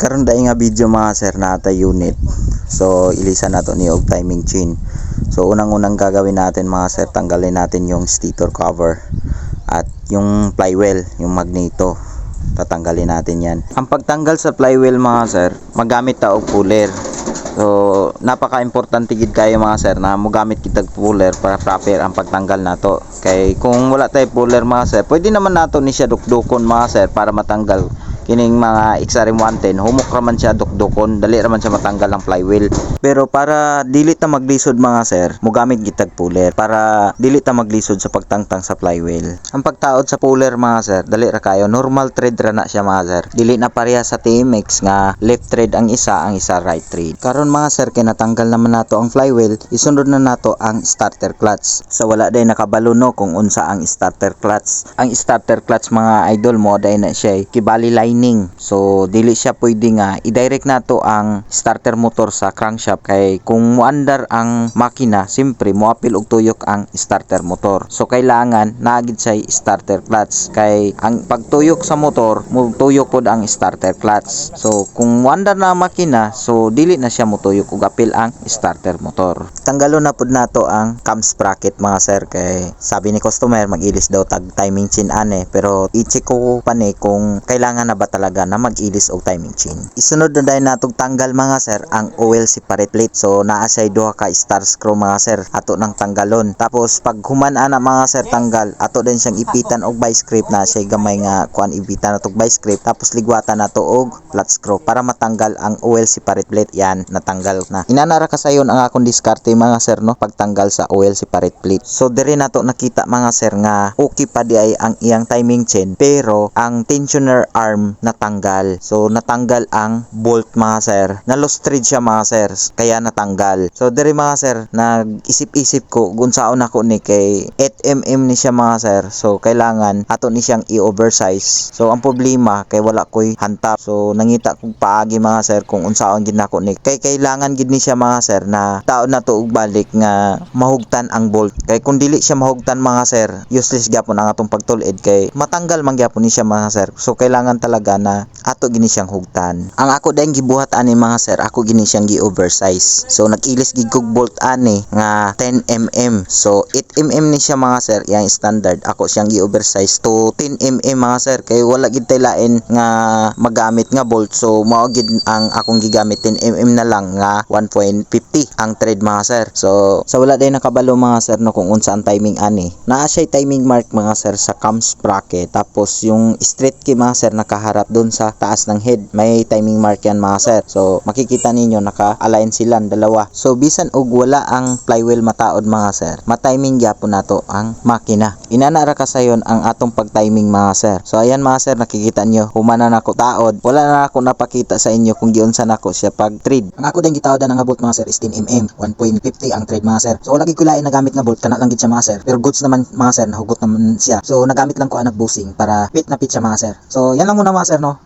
Karon dai nga video mga sir na ata unit. So ilisa na to ni og timing chain. So unang-unang gagawin natin mga sir, tanggalin natin yung stator cover at yung flywheel, yung magneto. Tatanggalin natin yan. Ang pagtanggal sa flywheel mga sir, magamit ta og puller. So napaka-importante gid kayo mga sir na mogamit kitag puller para proper ang pagtanggal nato. Kay kung wala tay puller mga sir, pwede naman nato ni siya dukdukon mga sir para matanggal kining mga XRM 110 humok raman siya dukdukon. Dali raman siya matanggal ang flywheel. Pero para dili ta maglisod mga sir mogamit gitag puller. Para dili ta maglisod sa pagtangtang sa flywheel. Ang pagtaod sa puller mga sir dali ra kayo. Normal thread ra na siya mga sir. Dili na pareha sa TMX nga left thread ang isa ang isa right thread. Karon mga sir kay natanggal naman nato ang flywheel isunod na nato ang starter clutch. Sa wala day nakabalo no kung unsa ang starter clutch. Ang starter clutch mga idol mo day na siya eh, kibali lining so dili siya pwede nga i-direct nato ang starter motor sa crankshaft. Kay kung muandar ang makina simpre moapil og tuyok ang starter motor. So kailangan naagid say starter clutch. Kay ang pagtuyok sa motor mutuyok pod ang starter clutch. So kung muandar na ang makina so dili na siya mutuyok og apil ang starter motor. Tanggalon na pod nato ang cam sprocket mga sir. Kay sabi ni customer mag-ilis daw tag timing chain ane. Pero i-check ko pa ni kung kailangan na ba talaga na mag-ilis og timing chain isunod na dahil natong tanggal mga sir ang oil separate plate so naa say duha ka star screw mga sir ato nang tanggalon. Tapos pag human ana mga sir tanggal ato din siyang ipitan og vice grip na siya gamay nga kuan ipitan nato og vice grip tapos ligwatan nato og flat screw para matanggal ang oil separate plate yan natanggal na. Inanara ka sayon ang akong diskarte mga sir no pagtanggal sa oil separate plate so dire nato nakita mga sir nga okay pa di ay ang iyang timing chain. Pero ang tensioner arm natanggal. So natanggal ang bolt mga sir. Na lost thread siya mga sir. Kaya natanggal. So dire mga sir nag-isip-isip ko kung saon ako ni kay 8mm ni siya mga sir. So kailangan ato ni siyang i-oversize. So ang problema kay wala ko'y hantap. So nangita kong paagi mga sir kung unsaon gid nako ni. Kay kailangan gid ni siya mga sir na taon na to og balik nga mahugtan ang bolt. Kay kung dili siya mahugtan mga sir useless gyapon ang atong pagtulid. Kay matanggal man gyapon ni siya mga sir. So kailangan talaga na ato gini siyang hugtan. Ang ako dayang gibuhat ani mga sir ako gini siyang gi-oversize. So nag-ilis gid kog bolt ani nga 10mm so 8mm ni siya mga sir yang standard. Ako siyang gi-oversize to 10mm mga sir. Kay wala gid tay lain nga magamit nga bolt. So mao gid ang akong gigamit 10mm na lang nga 1.50 ang thread mga sir. So sa wala day nakabalo mga sir no kung unsa ang timing ani. Naa siya timing mark mga sir sa cam sprocket tapos yung straight key mga sir nakaharap dun sa taas ng head. May timing mark yan mga sir. So makikita ninyo naka-align sila dalawa. So bisan og wala ang flywheel mataod mga sir. Matiming gyapon nato ang makina inanara ka sayon ang atong pag-timing mga sir so ayan mga sir nakikita nyo humana na ako taod wala na ako napakita sa inyo kung giunsa nako siya pag thread Ang ako din gitawadan nga bolt mga sir is 10mm, 1.50 ang thread mga sir. So wala gid ko lain nagamit nga bolt kana lang gid siya mga sir. Pero goods naman mga sir, nahugot naman siya. So nagamit lang ko ang nagbusing para fit na fit siya mga sir. So yan lang muna mga sir no.